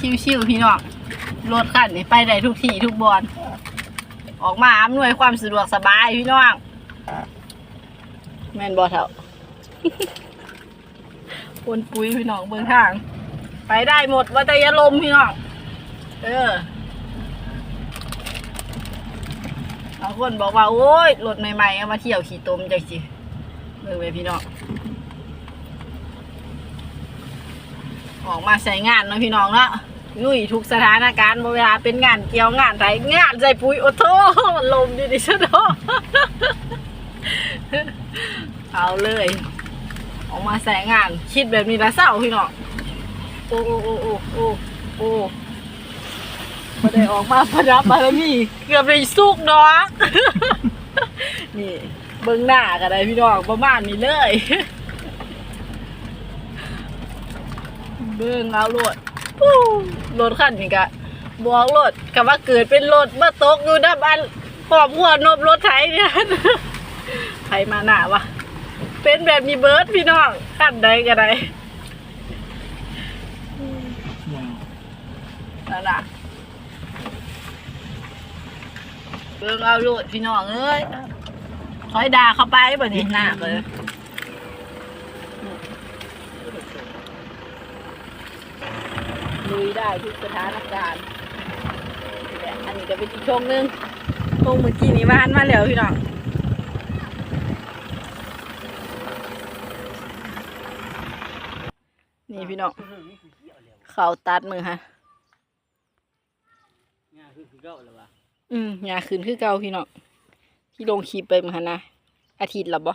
ชิวๆพี่น้องรถคันนี้ไปได้ทุกที่ทุกบอนออกมาอำนวยความสะดวกสบายพี่น้องแม่นบ่เท่าปนปุ้ยพี่น้องเบิ่งทาง ไปได้หมดว่าแต่อยาลมพี่น้อง เออบางคนบอกว่า โอ้ยรถใหม่ๆเอามาเที่ยวขี่ตมจังสิเบิ่งไปพี่น้อง ออกมาใส่งานเนาะพี่น้องเนาะลุยทุกสถานการณ์เวลาเป็นงานเกี่ยวงานไรงานใส่ปุ๋ยโอ้โถลมดีดิฉันเนาะเอาเลย ออกมาใส่งาน คิดแบบนี้ละเศร้าพี่น้องโอ้โอ้โอ้โอ้โอ้โอ้มาได้ออกมาประดับบารมีเกือบได้สุกเนาะนี่ เบิ้งหน้ากันได้พี่น้องประมาณนี้เลย เบิ้งเอาโลดรถคันนี้กะบอกรถกับว่าเกิดเป็นรถมาตกอยู่ด้านบ้านครอบครัวนบรถไถเนี่ยไถมาหน้าวะเป็นแบบนี้เบิร์ดพี่น้องขั้นใดก็ได้นั่นนะเบิ่งเอาโลดพี่น้องเอ้ยคอยด่าเข้าไปแบบนี้หน้าเลยลุย ได้ทุกสถานการณ์นี่แหละอันนี้ก็เป็นอีกช่วงหนึงช่วงเมื่อกี้นี้บ้านมาแล้วพี่น้องนี่พี่น้องเขาตัดมือฮะงาคือคือเก่าแล้ววะอืมหยาขึ้นคือเก่าพี่น้องที่ลงคลิปไปมือฮะนะอาทิตย์ละบ่